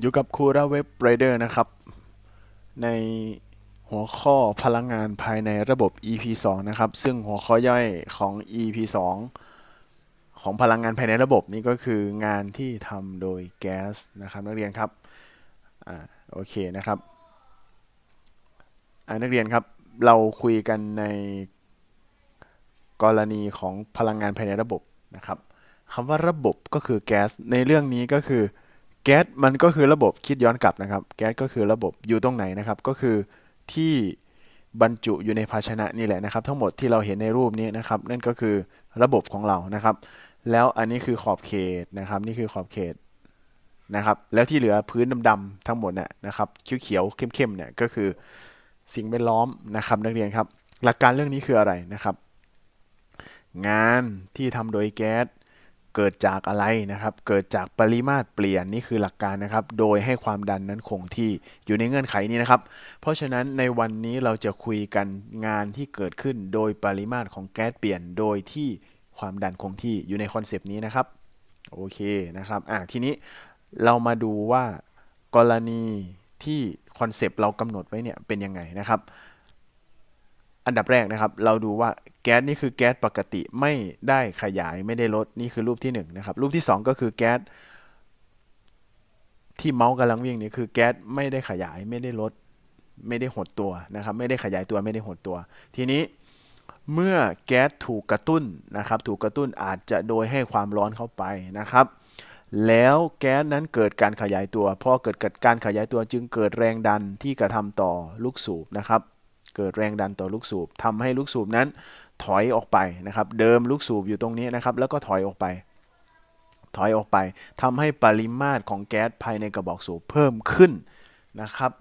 อยู่กับครูราเว็บไรเดอร์นะครับ ในหัวข้อพลังงานภายในระบบ EP 2 นะครับ ซึ่งหัวข้อย่อยของ EP 2 ของพลังงานภายในระบบนี้ก็คืองานที่ทำโดยแก๊สนะครับ นักเรียนครับอ่าโอเคนะครับอ่านักเรียนครับเราคุยกันในกรณีของพลังงานภายในระบบนะครับคำว่าระบบก็คือแก๊สในเรื่องนี้ก็คือ แก๊สมันก็คือระบบคิดย้อนกลับนะครับ แก๊สก็คือระบบอยู่ตรงไหนนะครับ ก็คือที่บรรจุอยู่ในภาชนะนี่แหละนะครับ ทั้งหมดที่เราเห็นในรูปนี้นะครับ นั่นก็คือระบบของเรานะครับ แล้วอันนี้คือขอบเขตนะครับ นี่คือขอบเขตนะครับ แล้วที่เหลือพื้นดำๆทั้งหมดน่ะนะครับเขียวๆเข้มๆเนี่ยก็คือสิ่งแวดล้อมนะครับ นักเรียนครับ หลักการเรื่องนี้คืออะไรนะครับ งานที่ทำโดยแก๊ส เกิดจากอะไรนะครับ เกิดจากปริมาตรเปลี่ยนนี่คือหลักการนะครับ โดยให้ความดันนั้นคงที่อยู่ในเงื่อนไขนี้นะครับ เพราะฉะนั้นในวันนี้เราจะคุยกันงานที่เกิดขึ้นโดยปริมาตรของแก๊สเปลี่ยน โดยที่ความดันคงที่อยู่ในคอนเซป ต์นี้นะครับโอเคนะครับอะทีนี้เรามาดูว่ากรณีที่คอนเซปต์เรากำหนดไว้เนี่ยเป็นยังไงนะครับ อันดับแรกนะครับ เราดูว่าแก๊สนี่คือแก๊สปกติไม่ได้ขยายไม่ได้ลดนี่คือรูปที่1นงนะครับรูปที่ 2 ก็คือแก๊สที่เมาส์กำลังวิ่งนี่คือแก๊สไม่ได้ขยายไม่ได้ลดไม่ได้หดตัวนะครับ ไม่ได้ขยายตัวไม่ได้หดตัว ทีนี้เมื่อแก๊สถูกกระตุ้นนะครับ ถูกกระตุ้นอาจจะโดยให้ความร้อนเข้าไปนะครับ แล้วแก๊สนั้นเกิดการขยายตัวพอเกิดการขยายตัวจึงเกิดแรงดันที่กระทำต่อลูกสูบนะครับ เกิดแรงดันต่อลูกสูบทำให้ลูกสูบนั้นถอยออกไปนะครับ เดิมลูกสูบอยู่ตรงนี้นะครับ แล้วก็ถอยออกไป ถอยออกไปทำให้ปริมาตรของแก๊สภายในกระบอกสูบเพิ่มขึ้นนะครับ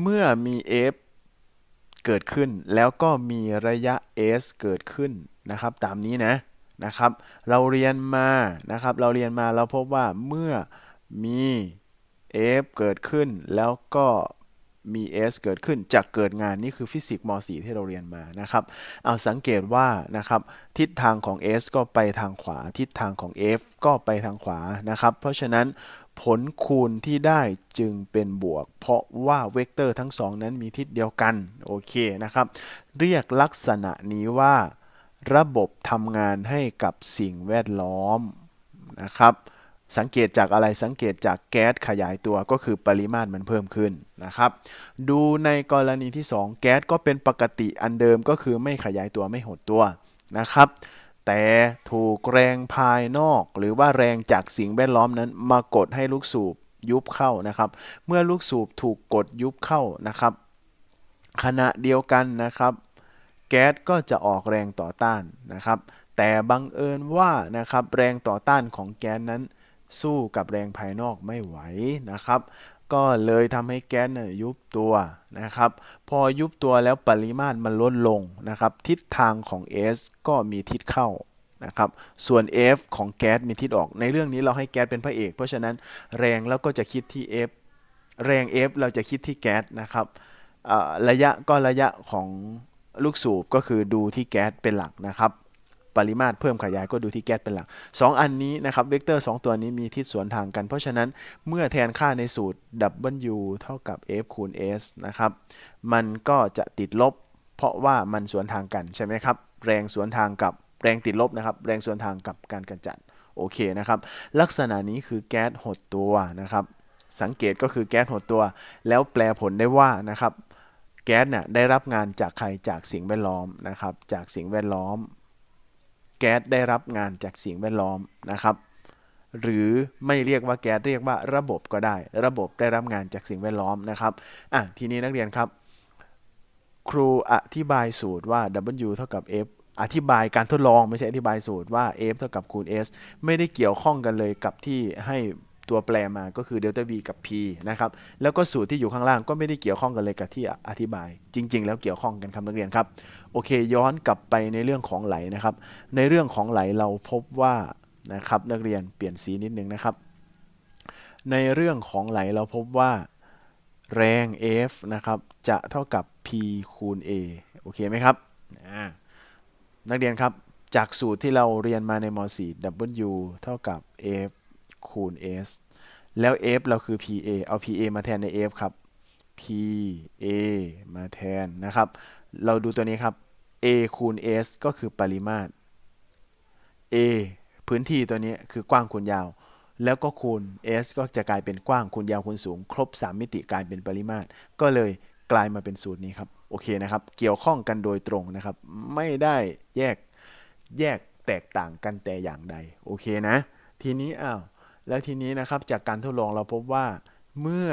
เมื่อมี F เกิดขึ้นแล้วก็มีระยะ S เกิดขึ้นนะครับ ตามนี้นะนะครับ เราเรียนมานะครับ เราเรียนมาเราพบว่าเมื่อมี F เกิดขึ้น แล้วก็ มี S เกิดขึ้นจะเกิดงานนี่คือฟิสิกส์ม .4 ที่เราเรียนมานะครับ เอาสังเกตว่านะครับทิศทางของ S ก็ไปทางขวา ทิศทางของ F ก็ไปทางขวานะครับ เพราะฉะนั้นผลคูณที่ได้จึงเป็นบวก เพราะว่าเวกเตอร์ทั้งสองนั้นมีทิศเดียวกันโอเคนะครับ เรียกลักษณะนี้ว่า ระบบทำงานให้กับสิ่งแวดล้อมนะครับ สังเกตจากอะไรสังเกตจากแก๊สขยายตัวก็คือปริมาตรมันเพิ่มขึ้นนะครับ ดูในกรณีที่ 2 แก๊สก็เป็นปกติอันเดิมก็คือไม่ขยายตัวไม่หดตัวนะครับ แต่ถูกแรงภายนอกหรือว่าแรงจากสิ่งแวดล้อมนั้น มากดให้ลูกสูบยุบเข้านะครับ เมื่อลูกสูบถูกกดยุบเข้านะครับ ขณะเดียวกันนะครับ แก๊สก็จะออกแรงต่อต้านนะครับ แต่บังเอิญว่านะครับแรงต่อต้านของแก๊สนั้น สู้กับแรงภายนอกไม่ไหวนะครับ ก็เลยทำให้แก๊สยยุบตัวนะครับ พอยุบตัวแล้วปริมาตรมันลดลงนะครับ ทิศทางของ S ก็มีทิศเข้านะครับ ส่วน F ของแก๊สมีทิศออก ในเรื่องนี้เราให้แก๊สเป็นพระเอก เพราะฉะนั้นแรงแล้วก็จะคิดที่ F แรง F เราจะคิดที่แก๊สนะครับระยะก็ระยะของลูกสูบก็คือดูที่แก๊สเป็นหลักนะครับ ปริมาตรเพิ่มขยายก็ดูที่แก๊สเป็นหลัก 2 อันนี้นะครับเวกเตอร์ 2 ตัวนี้มีทิศสวนทางกัน เพราะฉะนั้นเมื่อแทนค่าในสูตร W เท่ากับ F คูณ S นะครับ มันก็จะติดลบ เพราะว่ามันสวนทางกันใช่ไหมครับ แรงสวนทางกับแรงติดลบนะครับ แรงสวนทางกับการกระจัดโอเคนะครับ ลักษณะนี้คือแก๊สหดตัวนะครับ สังเกตก็คือแก๊สหดตัว แล้วแปลผลได้ว่านะครับ แก๊สเนี่ยได้รับงานจากใครจากสิ่งแวดล้อมนะครับ จากสิ่งแวดล้อม ก๊สได้รับงานจากสิ่งแวดล้อมนะครับ หรือไม่เรียกว่าแก๊สเรียกว่าระบบก็ได้ ระบบได้รับงานจากสิ่งแวดล้อมนะครับอะทีนี้นักเรียนครับ ครูอธิบายสูตรว่า W เท่ากับ F อธิบายการทดลองไม่ใช่อธิบายสูตรว่า F เท่ากับคูณ S ไม่ได้เกี่ยวข้องกันเลยกับที่ให้ ตัวแปรมาก็คือเดลต้า V กับ P นะครับ แล้วก็สูตรที่อยู่ข้างล่างก็ไม่ได้เกี่ยวข้องกันเลยกับที่อธิบาย จริง ๆ แล้วเกี่ยวข้องกันครับนักเรียนครับ โอเค ย้อนกลับไปในเรื่องของไหลนะครับ ในเรื่องของไหลเราพบว่านะครับนักเรียนเปลี่ยนสีนิดนึงนะครับ ในเรื่องของไหลเราพบว่าแรง F นะครับจะเท่ากับ P คูณ A โอเคไหมครับนักเรียนครับจากสูตรที่เราเรียนมาในม .4 W เท่ากับ F คูณ S แล้ว f เราคือ pa เอา pa มาแทนใน f ครับ pa มาแทนนะครับ เราดูตัวนี้ครับ a คูณ s ก็คือปริมาตร a พื้นที่ตัวนี้คือกว้างคูณยาว แล้วก็คูณ s ก็จะกลายเป็นกว้างคูณยาวคูณสูง ครบ 3 มิติกลายเป็นปริมาตร ก็เลยกลายมาเป็นสูตรนี้ครับ โอเคนะครับ เกี่ยวข้องกันโดยตรงนะครับ ไม่ได้แยกแยกแตกต่างกันแต่อย่างใด โอเคนะ ทีนี้อ้าว แล้วทีนี้นะครับจากการทดลองเราพบว่าเมื่อ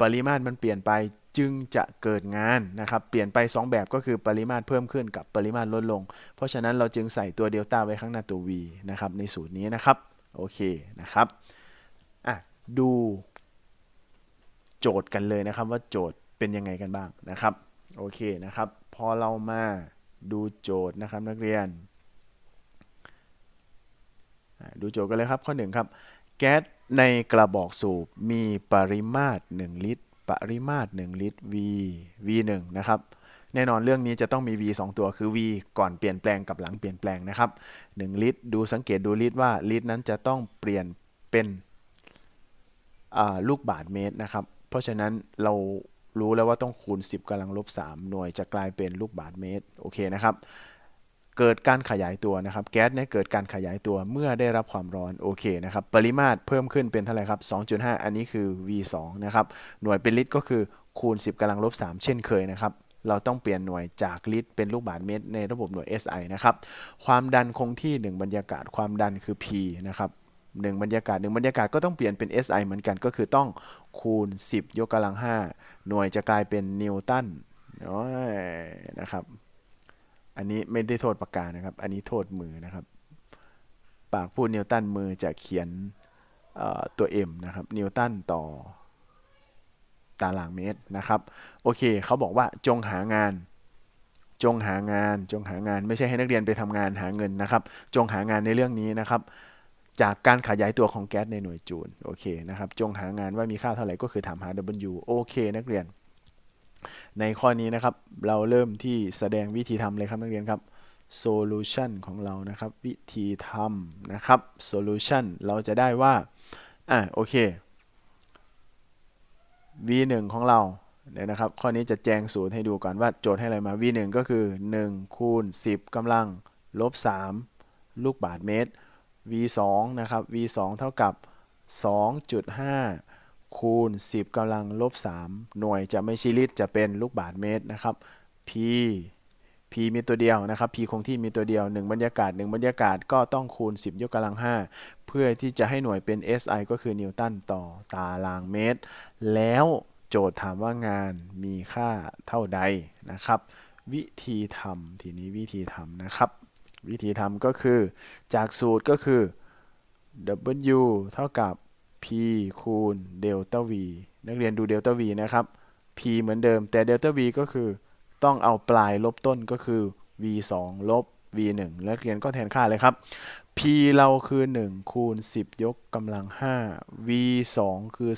ปริมาตรมันเปลี่ยนไปจึงจะเกิดงานนะครับ เปลี่ยนไป 2 แบบก็คือปริมาตรเพิ่มขึ้นกับปริมาตรลดลง เพราะฉะนั้นเราจึงใส่ตัวเดลต้าไว้ข้างหน้าตัว v นะครับในสูตรนี้นะครับ โอเคนะครับอะดูโจทย์กันเลยนะครับว่าโจทย์เป็นยังไงกันบ้างนะครับ โอเคนะครับ พอเรามาดูโจทย์นะครับนักเรียน ดูโจทย์กันเลยครับข้อ1ครับแก๊สในกระบอกสูบมีปริมาตร 1 ลิตร ปริมาตร 1 ลิตร v v 1นะครับแน่นอนเรื่องนี้จะต้องมี v 2 ตัวคือ v ก่อนเปลี่ยนแปลงกับหลังเปลี่ยนแปลงนะครับ 1 ลิตร ดูสังเกตดูลิตรว่าลิตรนั้นจะต้องเปลี่ยนเป็นลูกบาทเมตรนะครับ เพราะฉะนั้นเรารู้แล้วว่าต้องคูณ 10กำลังลบ 3 หน่วยจะกลายเป็นลูกบาทเมตร โอเคนะครับ เกิดการขยายตัวนะครับแก๊สเนี่ยเกิดการขยายตัวเมื่อได้รับความร้อนโอเคนะครับปริมาตรเพิ่มขึ้นเป็นเท่าไหร่ครับ 2.5 อันนี้คือ V2 นะครับหน่วยเป็นลิตรก็คือคูณ 10กำลังลบ 3 เช่นเคยนะครับเราต้องเปลี่ยนหน่วยจากลิตรเป็นลูกบาศก์เมตรในระบบหน่วย SI นะครับความดันคงที่ 1 บรรยากาศความดันคือ P นะครับ1บรรยากาศ1บรรยากาศก็ต้องเปลี่ยนเป็น SI เหมือนกันก็คือต้องคูณ 10 ยกกำลัง 5 หน่วยจะกลายเป็นนิวตันนะครับ อันนี้ไม่ได้โทษปากกานะครับ อันนี้โทษมือนะครับ ปากพูดนิวตันมือจะเขียนตัว m นะครับ นิวตันต่อตารางเมตรนะครับ โอเคเขาบอกว่าจงหางาน จงหางาน จงหางาน ไม่ใช่ให้นักเรียนไปทำงานหาเงินนะครับ จงหางานในเรื่องนี้นะครับ จากการขยายตัวของแก๊สในหน่วยจูล โอเคนะครับ จงหางานว่ามีค่าเท่าไหร่ก็คือถามหา W โอเคนักเรียน ในข้อนี้นะครับ เราเริ่มที่แสดงวิธีทำเลยครับนักเรียนครับ solution ของเรานะครับ วิธีทำนะครับ solution เราจะได้ว่า อะโอเค v1 ของเราเดี๋ยนะครับ ข้อนี้จะแจงสูตรให้ดูก่อนว่าโจทย์ให้อะไรมา v1 ก็คือ 1 คูณ 10กำลังลบ 3 ลูกบาทเมตร v 2 นะครับ v 2 เท่ากับ 2.5 คูณ 10กำลังลบ 3 หน่วยจะไม่ใช่ลิตรจะเป็นลูกบาทเมตรนะครับ p p มีตัวเดียวนะครับ p คงที่มีตัวเดียว 1 บรรยากาศ 1 บรรยากาศก็ต้องคูณ 10 ยกกำลัง 5 เพื่อที่จะให้หน่วยเป็น SI ก็คือนิวตันต่อตารางเมตร แล้วโจทย์ถามว่างานมีค่าเท่าใดนะครับ วิธีทำทีนี้วิธีทำนะครับ วิธีทำก็คือจากสูตรก็คือ W เท่ากับ P คูณเดลต้า V นักเรียนดูเดลต้า V นะครับ P เหมือนเดิม แต่เดลต้า V ก็คือ ต้องเอาปลายลบต้นก็คือ V 2ลบ V 1แล้วเรียนก็แทนค่าเลยครับ P เราคือ 1 คูณ 10 ยกกำลัง 5 V 2คือ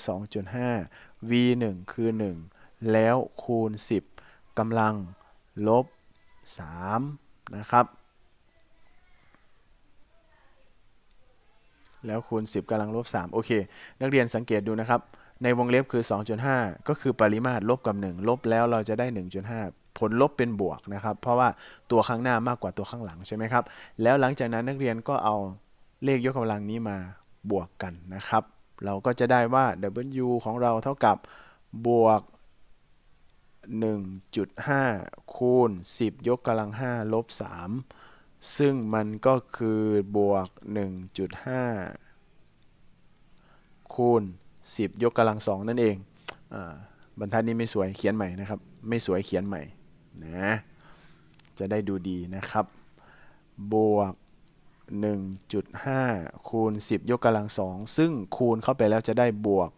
2.5 V 1คือ 1 แล้วคูณ 10กำลังลบ 3 นะครับ แล้วคูณ 10กำลังลบ 3 โอเค นักเรียนสังเกตดูนะครับ ในวงเล็บคือ 2.5 ก็คือปริมาตรลบกับ 1 ลบแล้วเราจะได้ 1.5 ผลลบเป็นบวกนะครับ เพราะว่าตัวข้างหน้ามากกว่าตัวข้างหลังใช่ไหมครับ แล้วหลังจากนั้นนักเรียนก็เอาเลขยกกำลังนี้มาบวกกันนะครับ เราก็จะได้ว่า W ของเราเท่ากับบวก 1.5 คูณ 10 ยกกำลัง 5 ลบ 3 ซึ่งมันก็คือบวก 1.5 คูณ 10 ยกกำลังสองนั่นเองอบรรทัดนี้ไม่สวยเขียนใหม่นะครับ ไม่สวยเขียนใหม่นะจะได้ดูดีนะครับ บวก 1.5 คูณ 10 ยกกำลังสองซึ่งคูณเข้าไปแล้วจะได้บวก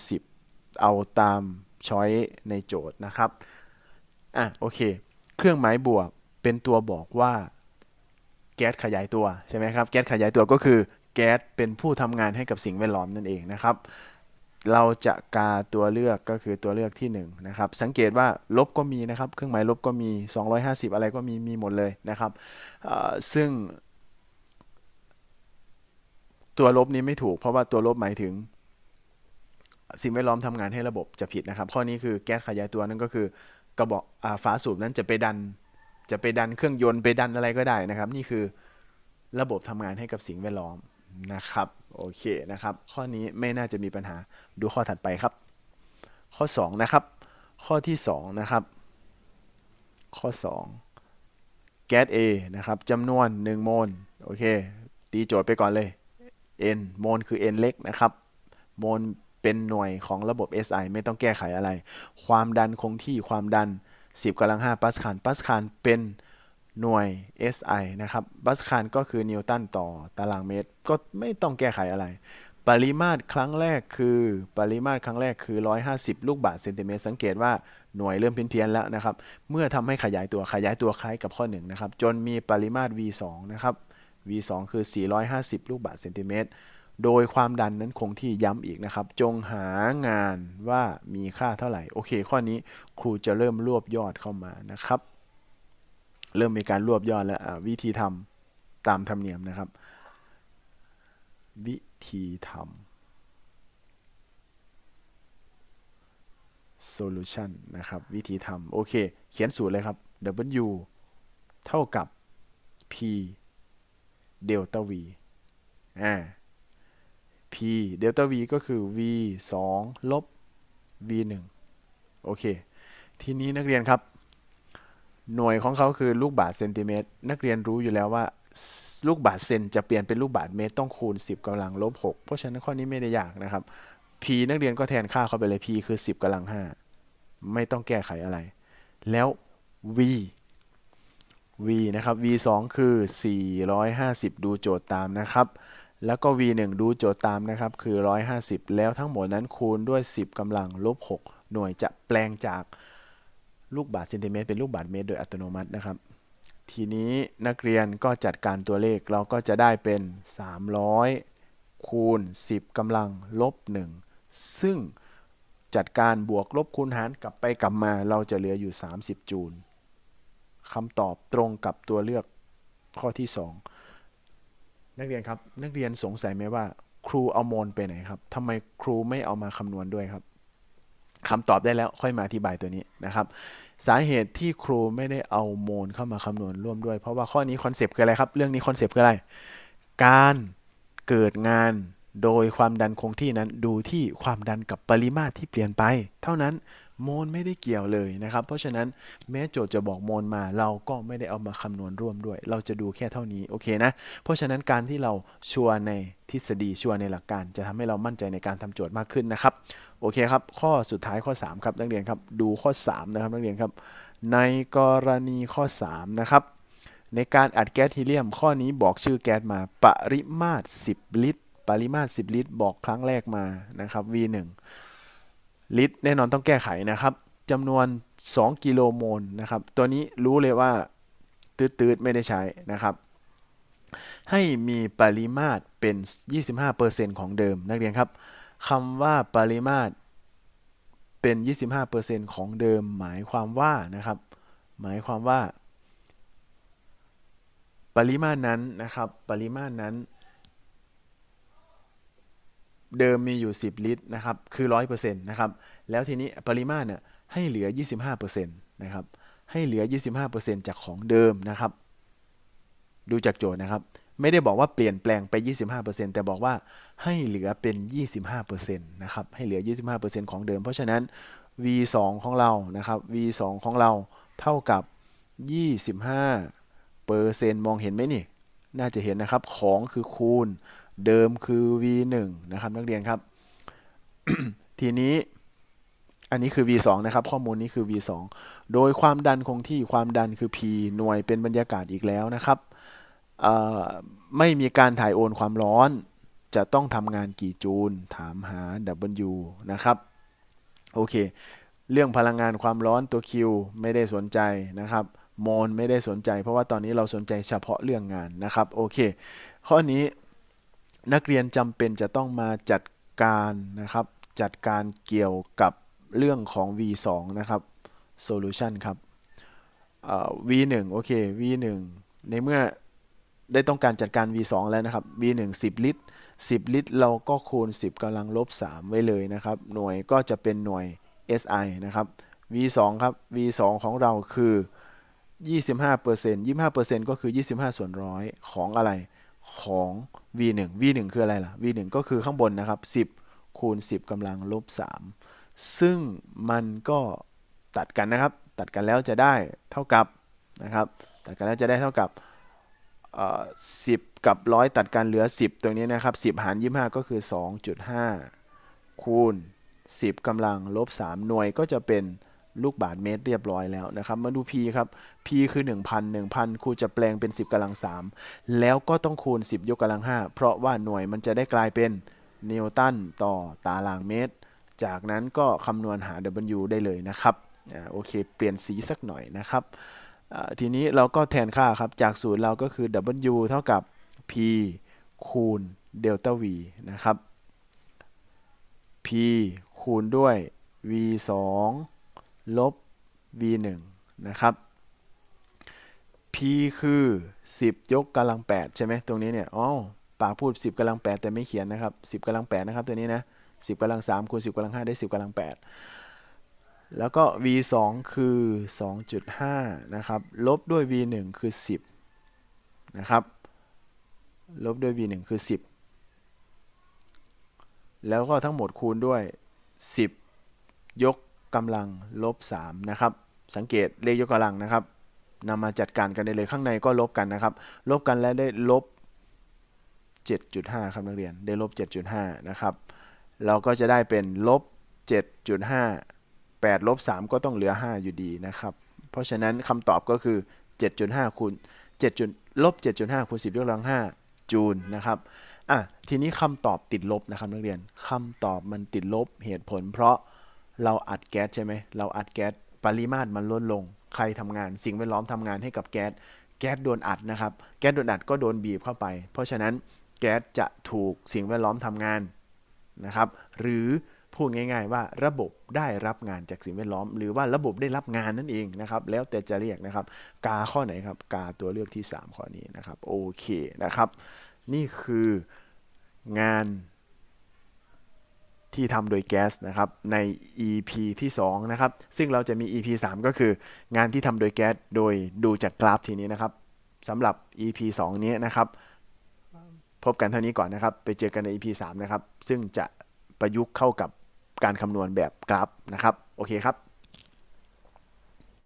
150 เอาตามช้อยในโจทย์นะครับ อะ โอเค เครื่องหมายบวก เป็นตัวบอกว่าแก๊สขยายตัวใช่ไหมครับแก๊สขยายตัวก็คือแก๊สเป็นผู้ทำงานให้กับสิ่งแวดล้อมนั่นเองนะครับ เราจะกาตัวเลือกก็คือตัวเลือกที่1นะครับสังเกตว่าลบก็มีนะครับ เครื่องหมายลบก็มี 250 อะไรก็มีมีหมดเลยนะครับซึ่ง ตัวลบนี้ไม่ถูก เพราะว่าตัวลบหมายถึง สิ่งแวดล้อมทำงานให้ระบบจะผิดนะครับ ข้อนี้คือแก๊สขยายตัวนั่นก็คือกระบอกอฝาสูบนั้นจะไปดัน จะไปดันเครื่องยนต์ไปดันอะไรก็ได้นะครับ นี่คือระบบทำงานให้กับสิ่งแวดล้อมนะครับโอเคนะครับ ข้อนี้ไม่น่าจะมีปัญหาดูข้อถัดไปครับ ข้อ 2 นะครับ ข้อที่ 2 นะครับ ข้อ 2 แก๊ส A นะครับจำนวน 1 โมลโอเค ตีโจทย์ไปก่อนเลย n โมลคือ n เล็กนะครับ โมลเป็นหน่วยของระบบ SI ไม่ต้องแก้ไขอะไร ความดันคงที่ความดัน 10กำลัง5ปาสคาลปาสคาลเป็นหน่วย SI นะครับปาสคาลก็คือนิวตันต่อตารางเมตร ก็ไม่ต้องแก้ไขอะไร ปริมาตรครั้งแรกคือปริมาตรครั้งแรกคือ 150 ลูกบาศก์เซนติเมตรสังเกตว่าหน่วยเริ่มเพี้ยนๆแล้วนะครับ เมื่อทำให้ขยายตัวขยายตัวคล้ายกับข้อ1นะครับจนมีปริมาตร V2 นะครับ V2 คือ 450 ลูกบาศก์เซนติเมตร โดยความดันนั้นคงที่ย้ำอีกนะครับ จงหางานว่ามีค่าเท่าไหร่ โอเค ข้อนี้ครูจะเริ่มรวบยอดเข้ามานะครับ เริ่มมีการรวบยอดแล้ววิธีทำตามธรรมเนียมนะครับ วิธีทำ solution นะครับ วิธีทำโอเค เขียนสูตรเลยครับ W เท่ากับ P delta V อ่า P delta V ก็คือ V 2 ลบ V 1โอเค ทีนี้นักเรียนครับ หน่วยของเขาคือลูกบาศก์เซนติเมตร นักเรียนรู้อยู่แล้วว่า ลูกบาศก์เซนจะเปลี่ยนเป็นลูกบาศก์เมตรต้องคูณ 10กำลังลบ 6 เพราะฉะนั้นข้อนี้ไม่ได้ยากนะครับ P นักเรียนก็แทนค่าเข้าไปเลย P คือ 10กำลัง 5 ไม่ต้องแก้ไขอะไร แล้ว V V นะครับ V 2คือ 450 ดูโจทย์ตามนะครับ แล้วก็ V 1ดูโจทย์ตามนะครับ คือ 150 แล้วทั้งหมดนั้นคูณด้วย 10กำลังลบ 6 หน่วยจะแปลงจากลูกบาศก์เซนติเมตรเป็นลูกบาศก์เมตรโดยอัตโนมัตินะครับ ทีนี้นักเรียนก็จัดการตัวเลขเราก็จะได้เป็น 300 คูณ 10กำลังลบ 1 ซึ่งจัดการบวกลบคูณหารกลับไปกลับมา เราจะเหลืออยู่ 30 จูลคำตอบตรงกับตัวเลือกข้อที่ 2 นักเรียนครับ นักเรียนสงสัยไหมว่า ครูเอาโมลไปไหนครับทำไมครูไม่เอามาคำนวณด้วยครับคำตอบได้แล้วค่อยมาอธิบายตัวนี้นะครับ สาเหตุที่ครูไม่ได้เอาโมลเข้ามาคำนวณร่วมด้วย เพราะว่าข้อนี้คอนเซปต์คืออะไรครับ เรื่องนี้คอนเซปต์คืออะไร การเกิดงานโดยความดันคงที่นั้นดูที่ความดันกับปริมาตรที่เปลี่ยนไป เท่านั้น โมลไม่ได้เกี่ยวเลยนะครับ เพราะฉะนั้นแม้โจทย์จะบอกโมลมา เราก็ไม่ได้เอามาคำนวณร่วมด้วย เราจะดูแค่เท่านี้โอเคนะ เพราะฉะนั้นการที่เราชัวร์ในทฤษฎีชัวร์ในหลักการ จะทำให้เรามั่นใจในการทำโจทย์มากขึ้นนะครับโอเคครับ ข้อสุดท้ายข้อ 3 ครับนักเรียนครับ ดูข้อ 3 นะครับนักเรียนครับ ในกรณีข้อ 3 นะครับ ในการอัดแก๊สฮีเลียม ข้อนี้บอกชื่อแก๊สมาปริมาตร 10 ลิตร ปริมาตร 10 ลิตร บอกครั้งแรกมานะครับ V1 ลิตรแน่นอนต้องแก้ไขนะครับจำนวน 2 กิโลโมลนะครับ ตัวนี้รู้เลยว่าตืดๆ ไม่ได้ใช้นะครับ ให้มีปริมาตรเป็น 25%ของเดิม นักเรียนครับคำว่าปริมาตรเป็น 25%ของเดิม หมายความว่านะครับ หมายความว่า ปริมาตรนั้นนะครับ ปริมาตรนั้น เดิมมีอยู่ 10 ลิตรนะครับคือ 100%นะครับแล้วทีนี้ปริมาตรเนี่ยให้เหลือ 25%นะครับให้เหลือ 25%จากของเดิมนะครับ ดูจากโจทย์นะครับ ไม่ได้บอกว่าเปลี่ยนแปลงไป 25%แต่บอกว่าให้เหลือเป็น 25%นะครับให้เหลือ 25%ของเดิม เพราะฉะนั้น v 2 ของเรานะครับ v 2 ของเราเท่ากับ 25เปอร์เซ็นต์มองเห็นไหมนี่ น่าจะเห็นนะครับของคือคูณ เดิมคือ v 1 นะครับนักเรียนครับ ทีนี้อันนี้คือ v2 นะครับ ข้อมูลนี้คือ v2 โดยความดันคงที่ความดันคือ p หน่วยเป็นบรรยากาศอีกแล้วนะครับไม่มีการถ่ายโอนความร้อน จะต้องทำงานกี่จูล ถามหา W นะครับ โอเค เรื่องพลังงานความร้อนตัว Q ไม่ได้สนใจนะครับโมลไม่ได้สนใจ เพราะว่าตอนนี้เราสนใจเฉพาะเรื่องงานนะครับ โอเค ข้อนี้ นักเรียนจำเป็นจะต้องมาจัดการนะครับ จัดการเกี่ยวกับเรื่องของ v2 นะครับ solution ครับ v1 โอเค v1 ในเมื่อได้ต้องการจัดการ V2 แล้วนะครับ V1 10 ลิตร 10 ลิตร เราก็คูณ 10กำลังลบ 3 ไว้เลยนะครับ หน่วยก็จะเป็นหน่วย SI นะครับ V2 ครับ V2 ของเราคือ 25% 25%ก็คือ 25 ส่วนร้อยของอะไร ของ V1 V1 คืออะไรล่ะ V1 ก็คือข้างบนนะครับ 10 คูณ 10กำลังลบ 3 ซึ่งมันก็ตัดกันนะครับ ตัดกันแล้วจะได้เท่ากับนะครับ ตัดกันแล้วจะได้เท่ากับสิบกับร้อยตัดกันเหลือ 10 ตรงนี้นะครับ 10 หาร 25 ก็คือ 2.5 คูณ 10กำลังลบ 3 หน่วยก็จะเป็น ลูกบาศก์เมตรเรียบร้อยแล้วนะครับ มาดู p ครับ p คือ 1,000 1,000ครูจะแปลงเป็น 10กำลัง 3 แล้วก็ต้องคูณ 10 ยกกำลัง 5 เพราะว่าหน่วยมันจะได้กลายเป็นนิวตันต่อตารางเมตร จากนั้นก็คำนวณหา W ได้เลยนะครับโอเค เปลี่ยนสีสักหน่อยนะครับ ทีนี้เราก็แทนค่าครับ จากสูตรเราก็คือ W เท่ากับ P คูณเดลต้า V นะครับ P คูณด้วย V 2 ลบ V 1นะครับ P คือ 10 ยกกำลัง 8 ใช่ไหมตรงนี้เนี่ยอ๋อปากพูด 10กำลัง 8 แต่ไม่เขียนนะครับ 10กำลัง 8 นะครับ ตัวนี้นะ 10กำลัง3คูณ10กำลัง 5 ได้ 10กำลัง 8 แล้วก็ v 2คือ 2.5 นะครับ ลบด้วย v 1คือ 10 นะครับ ลบด้วย v 1คือ 10 แล้วก็ทั้งหมดคูณด้วย 10 ยก กำลังลบ3นะครับ สังเกตเลขยกกำลังนะครับนำมาจัดการกันได้เลยข้างในก็ลบกันนะครับ ลบกันแล้วได้ลบ 7.5 ครับนักเรียน ได้ลบ 7.5 นะครับ เราก็จะได้เป็นลบ 7.5 8ลบ3ก็ต้องเหลือ 5 อยู่ดีนะครับ เพราะฉะนั้นคำตอบก็คือ 7.5คูณ7ลบ 7.5คูณ10ยกกำลัง 5 จูลนะครับอะทีนี้คำตอบติดลบนะครับนักเรียนคำตอบมันติดลบเหตุผลเพราะ เราอัดแก๊สใช่ไหมเราอัดแก๊สปริมาตรมันลดลง ใครทำงาน สิ่งแวดล้อมทำงานให้กับแก๊ส แก๊สโดนอัดนะครับ แก๊สโดนอัดก็โดนบีบเข้าไป เพราะฉะนั้นแก๊สจะถูกสิ่งแวดล้อมทำงานนะครับ หรือพูดง่ายๆว่าระบบได้รับงานจากสิ่งแวดล้อม หรือว่าระบบได้รับงานนั่นเองนะครับ แล้วแต่จะเรียกนะครับ กาข้อไหนครับ กาตัวเลือกที่ 3 ข้อนี้นะครับ โอเคนะครับ นี่คืองาน ที่ทำโดยแก๊สนะครับใน EP ที่2นะครับซึ่งเราจะมี EP 3 ก็คืองานที่ทำโดยแก๊สโดยดูจากกราฟทีนี้นะครับสำหรับ EP 2 นี้นะครับ พบกันเท่านี้ก่อนนะครับ ไปเจอกันใน EP 3 นะครับ ซึ่งจะประยุกต์เข้ากับการคำนวณแบบกราฟนะครับ โอเคครับ